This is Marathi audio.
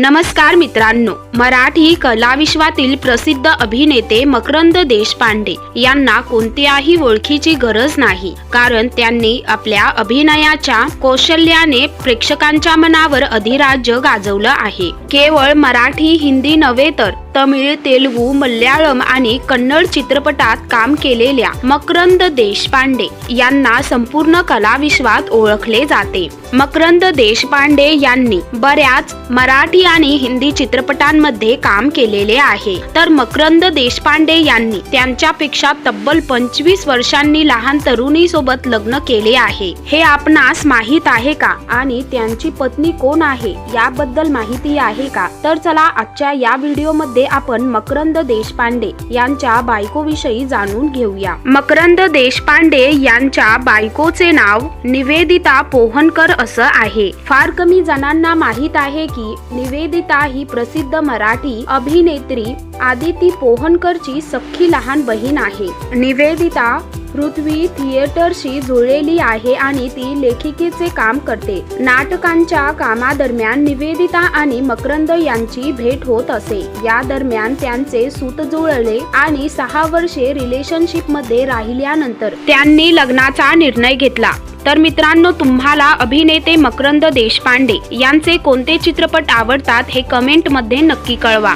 नमस्कार मित्रांनो मराठी कलाविश्वातील प्रसिद्ध अभिनेते मकरंद देशपांडे यांना कोणत्याही ओळखीची गरज नाही. कारण त्यांनी आपल्या अभिनयाच्या कौशल्याने प्रेक्षकांच्या मनावर अधिराज्य गाजवलं आहे. केवळ मराठी हिंदी नव्हे तर तमिळ तेलुगू मल्याळम आणि कन्नड चित्रपटात काम केलेल्या मकरंद देशपांडे यांना संपूर्ण कलाविश्वात ओळखले जाते. मकरंद देशपांडे यांनी बऱ्याच मराठी आणि हिंदी चित्रपटांमध्ये काम केलेले आहे. तर मकरंद देशपांडे यांनी त्यांच्यापेक्षा तब्बल पंचवीस वर्षांनी लहान तरुणी सोबत लग्न केले आहे. हे आपणास माहीत आहे का? आणि त्यांची पत्नी कोण आहे? याबद्दल माहिती आहे का? तर चला आजच्या या व्हिडिओमध्ये आपण मकरंद देशपांडे यांच्या बायकोविषयी जाणून घेऊया. मकरंद देशपांडे यांच्या बायकोचे नाव निवेदिता पोहनकर असं आहे. फार कमी जणांना माहीत आहे की निवेदिता ही प्रसिद्ध मराठी अभिनेत्री आदिती पोहनकरची सख्खी लहान बहीण आहे. निवेदिता पृथ्वी थिएटरशी जुळलेली आहे आणि ती लेखिकेचे काम करते. नाटकांच्या कामादरम्यान निवेदिता आणि मकरंद यांची भेट होत असे. या दरम्यान त्यांचे सूत जुळले आणि सहा वर्षे रिलेशनशिपमध्ये राहिल्यानंतर त्यांनी लग्नाचा निर्णय घेतला. तर मित्रांनो तुम्हाला अभिनेते मकरंद देशपांडे यांचे कोणते चित्रपट आवडतात हे कमेंटमध्ये नक्की कळवा.